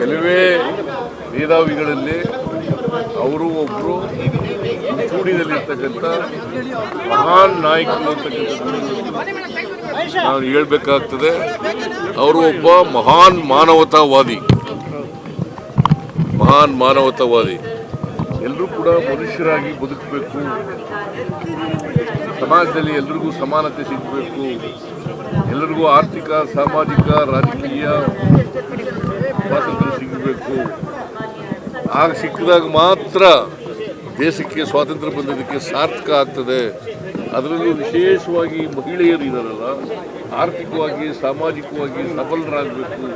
ಕೆಲವೇ ಮೇಧಾವಿಗಳಲ್ಲಿ ಅವರು ಒಬ್ಬರು ಕೂಡಿದಲ್ಲಿರ್ತಕ್ಕಂಥ ಮಹಾನ್ ನಾಯಕರು ಅಂತಕ್ಕಂಥದ್ದು ನಾನು ಹೇಳ್ಬೇಕಾಗ್ತದೆ. ಅವರು ಒಬ್ಬ ಮಹಾನ್ ಮಾನವತಾವಾದಿ. ಮಹಾನ್ ಮಾನವತಾವಾದಿ. ಎಲ್ಲರೂ ಕೂಡ ಮನುಷ್ಯರಾಗಿ ಬದುಕಬೇಕು. ಸಮಾಜದಲ್ಲಿ ಎಲ್ರಿಗೂ ಸಮಾನತೆ ಸಿಗಬೇಕು. ಎಲ್ಲರಿಗೂ ಆರ್ಥಿಕ, ಸಾಮಾಜಿಕ, ರಾಜಕೀಯ ಸಿಗಬೇಕು ಆಗ ಸಿಕ್ಕಿದಾಗ ಮಾತ್ರ ದೇಶಕ್ಕೆ ಸ್ವಾತಂತ್ರ್ಯ ಬಂದಿದ್ದಕ್ಕೆ ಸಾರ್ಥಕ ಆಗ್ತದೆ. ಅದರಲ್ಲಿ ವಿಶೇಷವಾಗಿ ಮಹಿಳೆಯರು ಇದ್ದಾರಲ್ಲ ಆರ್ಥಿಕವಾಗಿ ಸಾಮಾಜಿಕವಾಗಿ ಸಬಲರಾಗಬೇಕು.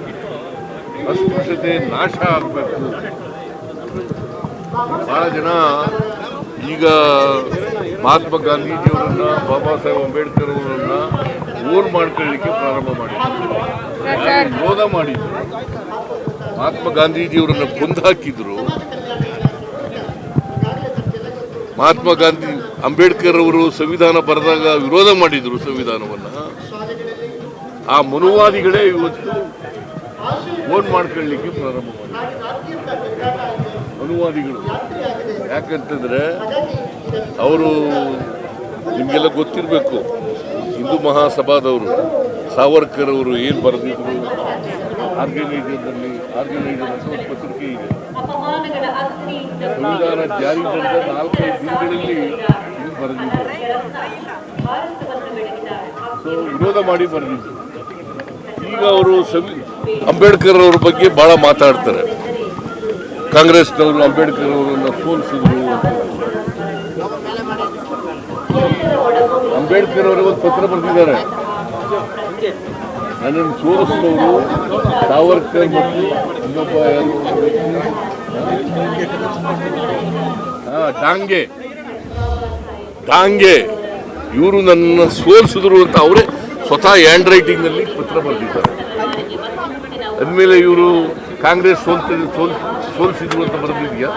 ಅಸ್ಪೃಶ್ಯತೆ ನಾಶ ಆಗಬೇಕು. ಬಹಳ ಜನ ಈಗ ಮಹಾತ್ಮ ಗಾಂಧೀಜಿಯವರನ್ನ ಬಾಬಾ ಸಾಹೇಬ್ ಅಂಬೇಡ್ಕರ್ ಅವರನ್ನ ಓನ್ ಮಾಡ್ಕೊಳ್ಳಿಕ್ಕೆ ಪ್ರಾರಂಭ ಮಾಡಿದ್ರು. ವಿರೋಧ ಮಾಡಿದ್ರು ಮಹಾತ್ಮ ಗಾಂಧೀಜಿಯವರನ್ನು ಕೊಂದು ಮಹಾತ್ಮ ಗಾಂಧಿ, ಅಂಬೇಡ್ಕರ್ ಅವರು ಸಂವಿಧಾನ ಬರೆದಾಗ ವಿರೋಧ ಮಾಡಿದ್ರು ಸಂವಿಧಾನವನ್ನ. ಆ ಮನುವಾದಿಗಳೇ ಇವತ್ತು ಓಟ್ ಮಾಡ್ಕೊಳ್ಳಿಕ್ಕೆ ಪ್ರಾರಂಭ ಮಾಡಿದ್ರು. ಅನುವಾದಿಗಳು ಯಾಕಂತಂದ್ರೆ ಅವರು ನಿಮಗೆಲ್ಲ ಗೊತ್ತಿರಬೇಕು, ಹಿಂದೂ ಮಹಾಸಭಾದವರು, ಸಾವರ್ಕರ್ ಅವರು ಏನು ಬರೆದಿದ್ರು? ಆರ್ಗನೈಸರ್ನಲ್ಲಿ ಆರ್ಗನೈಸರ್ ಅಂತ ಒಂದು ಪತ್ರಿಕೆ ಇದೆ. ಸಂವಿಧಾನ ಜಾರಿ ಬಂದ ನಾಲ್ಕೈದು ದಿನಗಳಲ್ಲಿ ಇದು ಬೆಳಗಿದ್ದಾರೆ ಸೊ ವಿರೋಧ ಮಾಡಿ ಬರೆದಿದ್ದರು ಈಗ ಅವರು ಸವಿ ಅಂಬೇಡ್ಕರ್ ಅವ್ರ ಬಗ್ಗೆ ಭಾಳ ಮಾತಾಡ್ತಾರೆ. ಕಾಂಗ್ರೆಸ್ನವರು ಅಂಬೇಡ್ಕರ್ ಅವರನ್ನು ಸೋಲಿಸಿದ್ರು. ಅಂಬೇಡ್ಕರ್ ಅವರು ಒಂದು ಪತ್ರ ಬರೆದಿದ್ದಾರೆ. ನನ್ನನ್ನು ಸೋಲಿಸಿದವರು ಸಾವರ್ಕರ್ ಮತ್ತು ಇನ್ನೊಬ್ಬ ಯಾರು? ಡಾಂಗೆ ಡಾಂಗೆ ಇವರು ನನ್ನ ಸೋಲಿಸಿದ್ರು ಅಂತ ಅವರೇ ಸ್ವತಃ ಹ್ಯಾಂಡ್ ರೈಟಿಂಗ್ನಲ್ಲಿ ಪತ್ರ ಬರೆದಿದ್ದಾರೆ. ಅಂದಮೇಲೆ ಇವರು ಕಾಂಗ್ರೆಸ್ ಸೋಲ್ತ, ಸೋಲ್, ಸೋಲಿಸಿದ್ರು ಅಂತ ಬರೆದಿದೆಯಾ?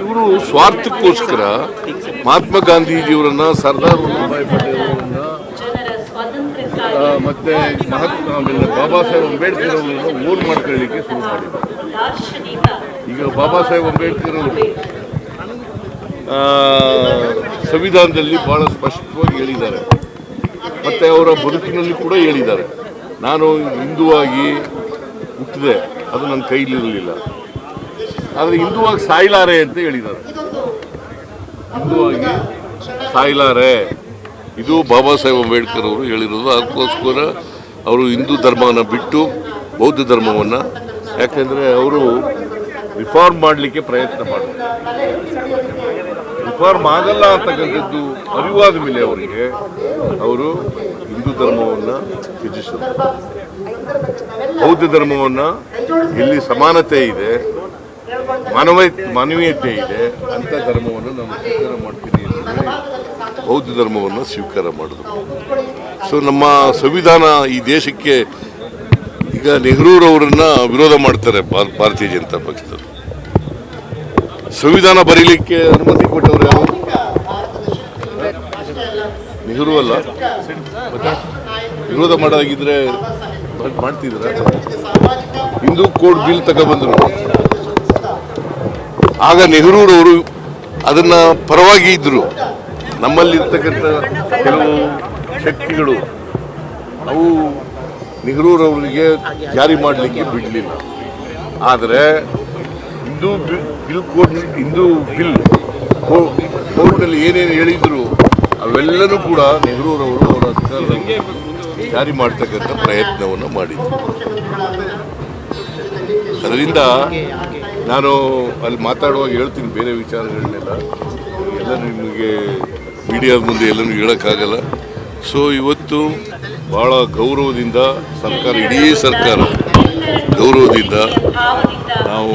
ಇವರು ಸ್ವಾರ್ಥಕ್ಕೋಸ್ಕರ ಮಹಾತ್ಮ ಗಾಂಧೀಜಿಯವರನ್ನ ಸರ್ದಾರ್ ವಲ್ಲಭಾಯ್ ಪಟೇಲ್ ಅವರನ್ನ ಮತ್ತೆ ಮಹಾತ್ಮ ಬಾಬಾ ಸಾಹೇಬ್ ಅಂಬೇಡ್ಕರ್ ಅವರನ್ನು ಓನ್ ಮಾಡ್ಕೊಳ್ಳಿಕ್ಕೆ ಶುರು ಮಾಡಿದ್ದಾರೆ ಈಗ ಬಾಬಾ ಸಾಹೇಬ್ ಅಂಬೇಡ್ಕರ್ ಅವರು ಸಂವಿಧಾನದಲ್ಲಿ ಬಹಳ ಸ್ಪಷ್ಟವಾಗಿ ಹೇಳಿದ್ದಾರೆ. ಮತ್ತೆ ಅವರ ಬದುಕಿನಲ್ಲಿ ಕೂಡ ಹೇಳಿದ್ದಾರೆ. ನಾನು ಹಿಂದುವಾಗಿ ಹುಟ್ಟಿದೆ, ಅದು ನನ್ನ ಕೈಲಿರಲಿಲ್ಲ. ಆದರೆ ಹಿಂದುವಾಗಿ ಸಾಯ್ಲಾರೆ ಅಂತ ಹೇಳಿದ್ದಾರೆ. ಹಿಂದುವಾಗಿ ಸಾಯ್ಲಾರೆ. ಇದು ಬಾಬಾ ಸಾಹೇಬ್ ಅಂಬೇಡ್ಕರ್ ಅವರು ಹೇಳಿರೋದು. ಅದಕ್ಕೋಸ್ಕರ ಅವರು ಹಿಂದೂ ಧರ್ಮವನ್ನು ಬಿಟ್ಟು ಬೌದ್ಧ ಧರ್ಮವನ್ನು, ಯಾಕೆಂದರೆ ಅವರು ರಿಫಾರ್ಮ್ ಮಾಡಲಿಕ್ಕೆ ಪ್ರಯತ್ನ ಮಾಡಿದ್ರು ರಿಫಾರ್ಮ್ ಆಗಲ್ಲ ಅಂತಕ್ಕಂಥದ್ದು ಅರಿವಾದ ಮೇಲೆ ಅವರಿಗೆ ಅವರು ಹಿಂದೂ ಧರ್ಮವನ್ನು ತ್ಯಜಿಸಿದರು ಬೌದ್ಧ ಧರ್ಮವನ್ನು ಇಲ್ಲಿ ಸಮಾನತೆ ಇದೆ. ಮಾನವ ಮಾನವೀಯತೆ ಇದೆ. ಅಂತ ಧರ್ಮವನ್ನು ನಾನು ಸ್ವೀಕಾರ ಮಾಡ್ತೀನಿ ಹೇಳಿ ಬೌದ್ಧ ಧರ್ಮವನ್ನು ಸ್ವೀಕಾರ ಮಾಡಿದ್ರು. ಸೊ ನಮ್ಮ ಸಂವಿಧಾನ ಈ ದೇಶಕ್ಕೆ ಈಗ ನೆಹರೂರವರನ್ನ ವಿರೋಧ ಮಾಡ್ತಾರೆ ಭಾರತೀಯ ಜನತಾ ಪಕ್ಷದವರು. ಸಂವಿಧಾನ ಬರೀಲಿಕ್ಕೆ ಅನುಮತಿ ಕೊಟ್ಟವರು ಯಾರು? ನೆಹರು ಅಲ್ಲ. ವಿರೋಧ ಮಾಡೋದಾಗಿದ್ರೆ ಮಾಡ್- ಮಾಡ್ತಿದ್ರ? ಹಿಂದೂ ಕೋಡ್ ಬಿಲ್ ತಗೊಬಂದ್ರು ಆಗ ನೆಹರೂರವರು ಅದನ್ನ ಪರವಾಗಿ ಇದ್ರು. ನಮ್ಮಲ್ಲಿರ್ತಕ್ಕಂಥ ಕೆಲವು ಶಕ್ತಿಗಳು ಅವು ನೆಹರೂರವರಿಗೆ ಜಾರಿ ಮಾಡಲಿಕ್ಕೆ ಬಿಡಲಿಲ್ಲ. ಆದರೆ Hindu bill court Hindu bill ಕೋರ್ಟ್ನಲ್ಲಿ ಏನೇನು ಹೇಳಿದ್ರು ಅವೆಲ್ಲನೂ ಕೂಡ ನೆಹರೂರವರು ಅವರ ಜಾರಿ ಮಾಡ್ತಕ್ಕಂಥ ಪ್ರಯತ್ನವನ್ನು ಮಾಡಿದ್ರು. ಅದರಿಂದ ನಾನು ಅಲ್ಲಿ ಮಾತಾಡುವಾಗ ಹೇಳ್ತೀನಿ ಬೇರೆ ವಿಚಾರಗಳನ್ನೆಲ್ಲ. ಎಲ್ಲ ನಿಮಗೆ ಮೀಡಿಯಾದ ಮುಂದೆ ಎಲ್ಲನೂ ಹೇಳೋಕ್ಕಾಗಲ್ಲ. ಸೊ ಇವತ್ತು ಭಾಳ ಗೌರವದಿಂದ ಸರ್ಕಾರ, ಇಡೀ ಸರ್ಕಾರ ಗೌರವದಿಂದ ನಾವು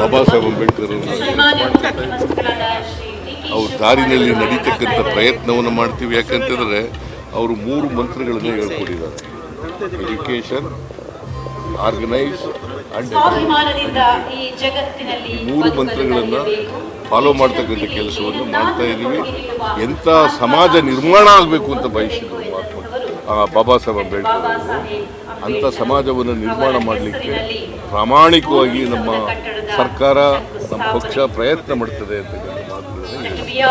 ಬಾಬಾ ಸಾಹೇಬ್ ಅಂಬೇಡ್ಕರ್ ಅವ್ರ ದಾರಿನಲ್ಲಿ ನಡೀತಕ್ಕಂಥ ಪ್ರಯತ್ನವನ್ನು ಮಾಡ್ತೀವಿ. ಯಾಕಂತಂದರೆ ಅವರು ಮೂರು ಮಂತ್ರಗಳನ್ನು ಹೇಳ್ಕೊಟ್ಟಿದ್ದಾರೆ. ಎಜುಕೇಶನ್ ಆರ್ಗನೈಸ್ ಈ ಜಗತ್ತಿನಲ್ಲಿ ಮೂರು ಮಂತ್ರಗಳನ್ನು ಫಾಲೋ ಮಾಡ್ತಕ್ಕಂಥ ಕೆಲಸವನ್ನು ಮಾಡ್ತಾ ಇದ್ದೀವಿ. ಎಂಥ ಸಮಾಜ ನಿರ್ಮಾಣ ಆಗಬೇಕು ಅಂತ ಬಯಸಿದ್ರು ಬಾಬಾ ಸಾಹೇಬ್ ಅಂಬೇಡ್ಕರ್ ಅಂಥ ಸಮಾಜವನ್ನು ನಿರ್ಮಾಣ ಮಾಡಲಿಕ್ಕೆ ಪ್ರಾಮಾಣಿಕವಾಗಿ ನಮ್ಮ ಸರ್ಕಾರ ನಮ್ಮ ಪಕ್ಷ ಪ್ರಯತ್ನ ಮಾಡ್ತದೆ ಅಂತಕ್ಕಂಥ ಮಾತುಗಳನ್ನು